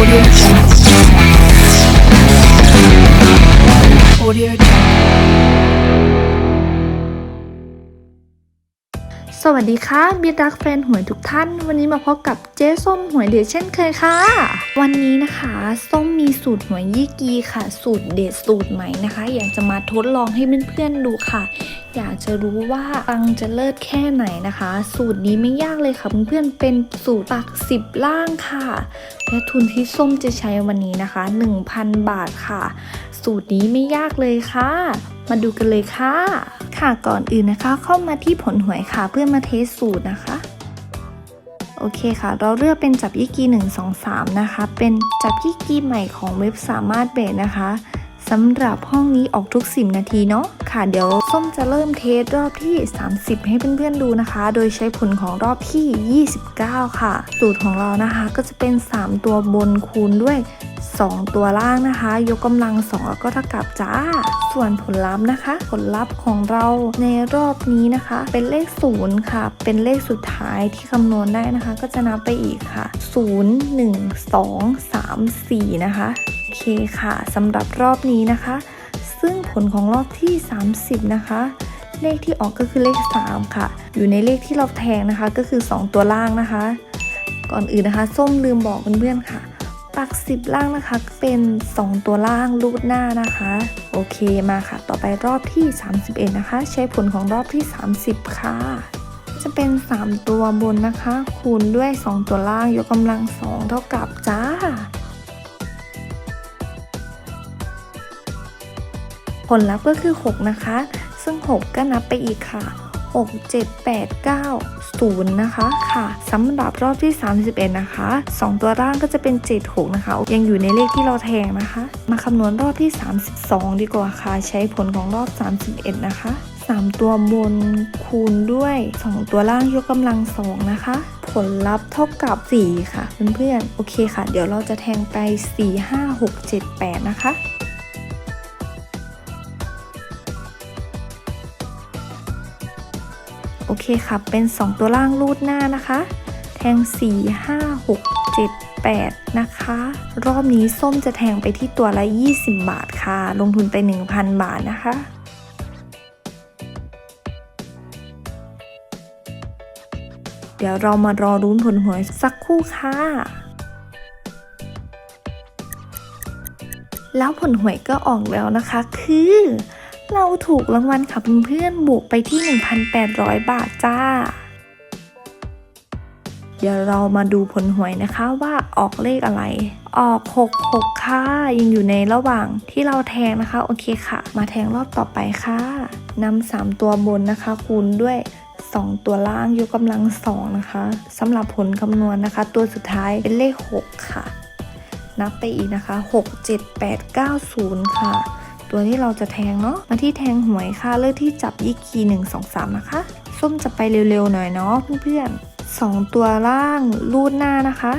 Audio วัสดีค่ะบีรักแฟนหวยทุกท่าน วันนี้มาพบกับเจ๊ส้มหวยเด็ดเช่นเคยค่ะ วันนี้นะคะ ส้มมีสูตรหวยยี่กีค่ะ สูตรเด็ดสูตรใหม่นะคะ อยากจะมาทดลองให้เพื่อนๆดูค่ะ อยากจะรู้ว่าปังจะเลิศแค่ไหนนะคะ สูตรนี้ไม่ยากเลยค่ะเพื่อนๆเป็นสูตรปักสิบล่างค่ะ และทุนที่ส้มจะใช้วันนี้นะคะ 1,000 บาทค่ะ สูตรนี้ไม่ยากเลยค่ะ มาดูกันเลยค่ะ ค่ะก่อนอื่นนะคะ เข้ามาที่ผลหวยค่ะ เพื่อมาเทสสูตรนะคะ โอเคค่ะ เราเลือกเป็นจับยี่กี1 2 3 นะคะ เป็นจับยี่กีใหม่ของเว็บสามารถเบสนะคะสำหรับห้องนี้ออกทุก 10 นาทีเนาะค่ะ เดี๋ยวส้มจะเริ่มเทสรอบที่ 30 ให้เพื่อนๆดูนะคะ โดยใช้ผลของรอบที่ 29 ค่ะ สูตรของเรานะคะก็จะเป็น 3 ตัวบนคูณด้วย2 ตัวล่างนะคะ ยกกำลัง 2 แล้วก็เท่ากับจ้า ส่วนผลลัพธ์นะคะ ผลลัพธ์ของเราในรอบนี้นะคะ เป็นเลข 0 ค่ะ เป็นเลขสุดท้ายที่คำนวณได้นะคะ ก็จะนับไปอีกค่ะ 0 1 2 3 4 นะคะ โอเคค่ะสำหรับรอบนี้นะคะ ซึ่งผลของรอบที่ 30 นะคะเลขที่ออกก็คือเลข 3 ค่ะ อยู่ในเลขที่เราแทงนะคะก็คือ 2 ตัวล่างนะคะ ก่อนอื่นนะคะ ส้มลืมบอกเพื่อนๆค่ะ ปัก10ล่างนะคะเป็น 2 ตัวล่างรูดหน้านะคะ โอเคมาค่ะ ต่อไปรอบที่ 31 นะคะ ใช้ผลของรอบที่ 30 ค่ะ จะเป็น 3 ตัวบนนะคะ คูณด้วย 2 ตัวล่างยกกำลัง 2 เท่ากับจ้า ผลลัพธ์ก็คือ 6 นะคะ ซึ่ง 6 ก็นับไปอีกค่ะ 6 7 8 9 0 นะคะค่ะสำหรับรอบที่ 31 นะคะ 2 ตัวร่างก็จะเป็น 7 6 นะคะ ยังอยู่ในเลขที่เราแทงนะคะ มาคำนวณรอบที่ 32 ดีกว่าค่ะ ใช้ผลของรอบ 31 นะคะ 3 ตัวบนคูณด้วย 2 ตัวล่างยกกำลัง 2 นะคะผลลัพธ์เท่ากับ 4 ค่ะ เพื่อนๆ โอเคค่ะ เดี๋ยวเราจะแทงไป 4 5 6 7 8 นะคะ ค่ะ เป็น 2 ตัวล่างรูดหน้านะคะ แทง 4 5 6 7 8 นะคะ รอบนี้ส้มจะแทงไปที่ตัวละ 20 บาทค่ะ ลงทุนไป 1,000 บาทนะคะเดี๋ยวเรามารอรุ้นผลหวยสักครู่ค่ะ แล้วผลหวยก็ออกแล้วนะคะคือ เราถูกรางวัลค่ะเพื่อนๆบวกไปที่ 1,800 บาทจ้า เดี๋ยวเรามาดูผลหวยนะคะว่าออกเลขอะไร ออก 66 ค่ะ ยังอยู่ในระหว่างที่เราแทงนะคะ โอเคค่ะ มาแทงรอบต่อไปค่ะนำ3ตัวบนนะคะ คูณด้วย2 ตัวล่างยกกำลัง 2 นะคะสำหรับผลคำนวณนะคะ ตัวสุดท้ายเป็นเลข 6 ค่ะ นับไปอีกนะคะ 6 7 8 9 0 ค่ะ ตัวที่เราจะแทงเนาะมาที่แทงหวยค่ะเลือกที่จับยี่กีหนึ่งสองสามนะคะ ส้มจะไปเร็วๆหน่อยเนาะเพื่อนๆสองตัวล่างรูดหน้านะคะ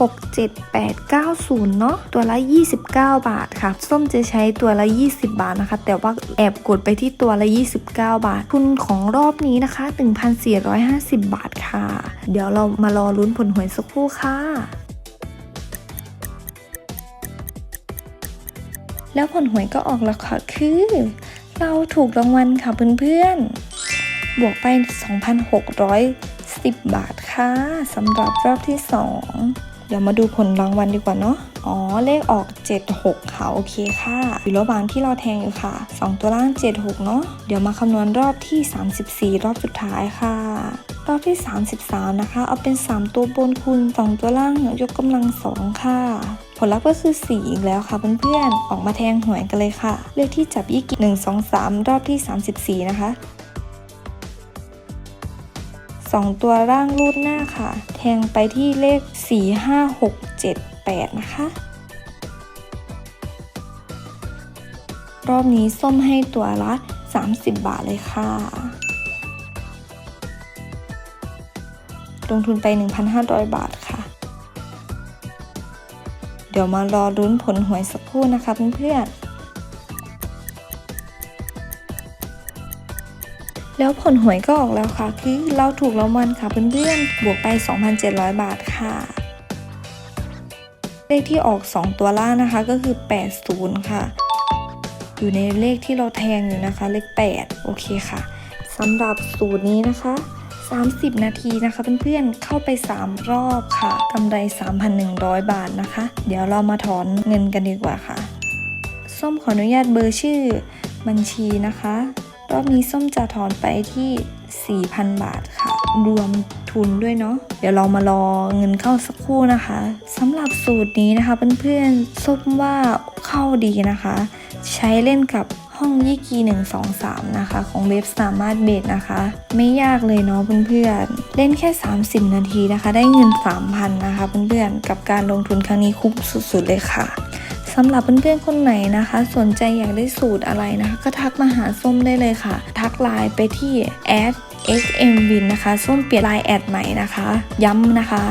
6 7 8 9 0 เนาะตัวละ 29 บาทค่ะ ส้มจะใช้ตัวละ 20 บาทนะคะ แต่ว่าแอบกดไปที่ตัวละ 29 บาท ทุนของรอบนี้นะคะ 1,450 บาทค่ะ เดี๋ยวเรามารอลุ้นผลหวยสักครู่ค่ะ แล้วผลหวยก็ออกแล้วค่ะคือ เราถูกรางวัลค่ะเพื่อนๆ บวกไป 2,610 บาทค่ะสำหรับรอบที่ 2 เดี๋ยวมาดูผลรางวัลดีกว่าเนาะอ๋อ เลขออก 76 ค่ะ โอเคค่ะ อยู่ระหว่างที่เราแทงอยู่ค่ะ 2 ตัวล่าง 76 เนาะเดี๋ยวมาคำนวณรอบที่ 34 รอบสุดท้ายค่ะ รอบที่ 33 นะคะ เอาเป็น 3 ตัวบนคูณ 2 ตัวล่างยกกำลัง 2 ค่ะ ผลลัพธ์ก็คือ 4 อีกแล้วค่ะเพื่อนๆ ออกมาแทงหวยกันเลยค่ะ เลขที่จับยี่กิ1 2 3 รอบที่ 34 นะคะ 2 ตัวร่างรูดหน้าค่ะ แทงไปที่เลข 4 5 6 7 8 นะคะ รอบนี้ส้มให้ตัวละ 30 บาทเลยค่ะ ลงทุนไป 1,500 บาทค่ะ เดี๋ยวมารอลุ้นผลหวยสักครู่นะคะเพื่อนๆ แล้วผลหวยก็ออกแล้วค่ะ คือเราถูกรางวัลค่ะเพื่อนๆ บวกไป 2,700 บาทค่ะ เลขที่ออก 2 ตัวล่างนะคะก็คือ 80 ค่ะ อยู่ในเลขที่เราแทงอยู่นะคะ เลข 8 โอเคค่ะสำหรับสูตรนี้นะคะ 30 นาทีนะคะเพื่อนๆเข้าไป 3 รอบค่ะกำไร 3,100 บาทนะคะ เดี๋ยวเรามาถอนเงินกันดีกว่าค่ะ ส้มขออนุญาตเบอร์ชื่อบัญชีนะคะ รอบนี้ส้มจะถอนไปที่ 4,000 บาทค่ะ รวมทุนด้วยเนาะเดี๋ยวเรามารอเงินเข้าสักครู่นะคะสำหรับสูตรนี้นะคะเพื่อนๆส้มว่าเข้าดีนะคะ ใช้เล่นกับ ห้องยี่กี1 2 3 นะคะ ของเว็บสามารถเบสนะคะ ไม่ยากเลยเนาะเพื่อนๆ เล่นแค่ 30 นาทีนะคะ ได้เงิน 3,000 นะคะเพื่อนๆ กับการลงทุนครั้งนี้คุ้มสุดๆเลยค่ะสำหรับเพื่อนๆคนไหนนะคะ สนใจอยากได้สูตรอะไรนะคะ ก็ทักมาหาส้มได้เลยค่ะ ทักไลน์ไปที่ @smwin นะคะ ส้มเปลี่ยนไลน์แอดใหม่นะคะ ย้ำนะคะ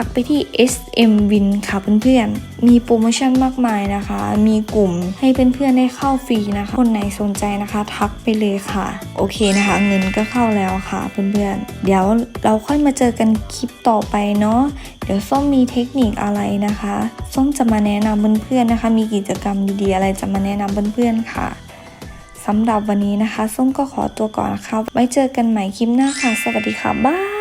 ทักไปที่ smwin ค่ะเพื่อนๆ มีโปรโมชั่นมากมายนะคะ มีกลุ่มให้เพื่อนๆได้เข้าฟรีนะคะ คนไหนสนใจนะคะ ทักไปเลยค่ะ โอเคนะคะ เงินก็เข้าแล้วค่ะเพื่อนๆ เดี๋ยวเราค่อยมาเจอกันคลิปต่อไปเนาะ เดี๋ยวส้มมีเทคนิคอะไรนะคะ ส้มจะมาแนะนำเพื่อนๆนะคะ มีกิจกรรมดีๆอะไรจะมาแนะนำเพื่อนๆค่ะสำหรับวันนี้นะคะ ส้มก็ขอตัวก่อนนะคะไว้เจอกันใหม่คลิปหน้าค่ะ สวัสดีค่ะ บ๊าย